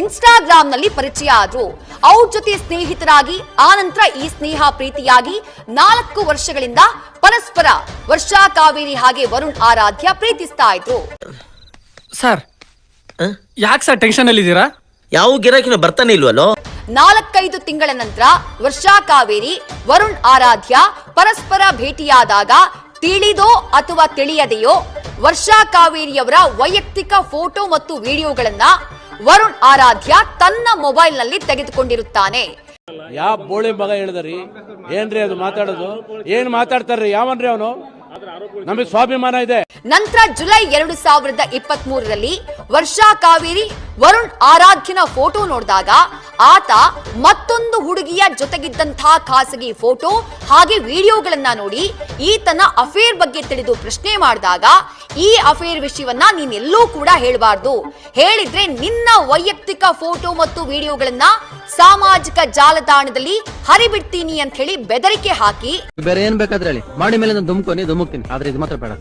ಇನ್ಸ್ಟಾಗ್ರಾಂನಲ್ಲಿ ಪರಿಚಯ ಆದ್ರು. ಅವ್ರ ಜೊತೆ ಸ್ನೇಹಿತರಾಗಿ ಆನಂತರ ಈ ಸ್ನೇಹ ಪ್ರೀತಿಯಾಗಿ ನಾಲ್ಕು ವರ್ಷಗಳಿಂದ ಪರಸ್ಪರ ವರ್ಷಾ ಕಾವೇರಿ ಹಾಗೆ ವರುಣ್ ಆರಾಧ್ಯ ಪ್ರೀತಿಸ್ತಾ ಇದ್ರು. ಸರ್ ಯಾಕೆ ಸರ್ ಟೆನ್ಷನ್ ಅಲ್ಲಿ ಇದ್ದೀರಾ ಯಾವ ಗಿರಾಕಿನ ಬರ್ತಾನೆ ಇಲ್ವಲ್ಲೋ? ನಾಲ್ಕೈದು ತಿಂಗಳ ನಂತರ ವರ್ಷಾ ಕಾವೇರಿ ವರುಣ್ ಆರಾಧ್ಯ ಪರಸ್ಪರ ಭೇಟಿಯಾದಾಗ ತಿಳಿದೋ ಅಥವಾ ತಿಳಿಯದೆಯೋ ವರ್ಷಾ ಕಾವೇರಿಯವರ ವೈಯಕ್ತಿಕ ಫೋಟೋ ಮತ್ತು ವಿಡಿಯೋಗಳನ್ನ ವರುಣ್ ಆರಾಧ್ಯ ತನ್ನ ಮೊಬೈಲ್ನಲ್ಲಿ ತೆಗೆದುಕೊಂಡಿರುತ್ತಾನೆ. ಯಾವ ಬೋಳಿ ಮಗ ಹೇಳಿದ್ರಿ? ಏನ್ರಿ ಅದು ಮಾತಾಡೋದು? ಏನ್ ಮಾತಾಡ್ತಾರ್ರಿ? ಯಾವನ್ರಿ ಅವನು? ನಮಗೆ ಸ್ವಾಭಿಮಾನ ಇದೆ. ನಂತರ ಜುಲೈ ಎರಡು ಸಾವಿರದ ಇಪ್ಪತ್ತ್ ಮೂರರಲ್ಲಿ ವರ್ಷಾ ಕಾವೇರಿ ವರುಣ್ ಆರಾಧ್ಯನ ಫೋಟೋ ನೋಡಿದಾಗ ಆತ ಮತ್ತೊಂದು ಹುಡುಗಿಯ ಜೊತೆಗಿದ್ದಂತಹ ಖಾಸಗಿ ಫೋಟೋ ಹಾಗೆ ವಿಡಿಯೋಗಳನ್ನ ನೋಡಿ ಈತನ ಅಫೇರ್ ಬಗ್ಗೆ ತಿಳಿದು ಪ್ರಶ್ನೆ ಮಾಡಿದಾಗ, ಈ ಅಫೇರ್ ವಿಷಯವನ್ನ ನೀನೆಲ್ಲೂ ಕೂಡ ಹೇಳಬಾರ್ದು. ಹೇಳಿದ್ರೆ ನಿನ್ನ ವೈಯಕ್ತಿಕ ಫೋಟೋ ಮತ್ತು ವಿಡಿಯೋಗಳನ್ನ ಸಾಮಾಜಿಕ ಜಾಲತಾಣದಲ್ಲಿ ಹರಿಬಿಡ್ತೀನಿ ಅಂತ ಹೇಳಿ ಬೆದರಿಕೆ ಹಾಕಿ. ಬೇರೆ ಏನ್ ಬೇಕಾದ್ರೆ ಹೇಳಿ. ಮಾಡಿ ಮೇಲೆ ನಾನು ಧುಮುಕ್ತೀನಿ. ಆದ್ರೆ ಇದು ಮಾತ್ರ ಬೇಡ.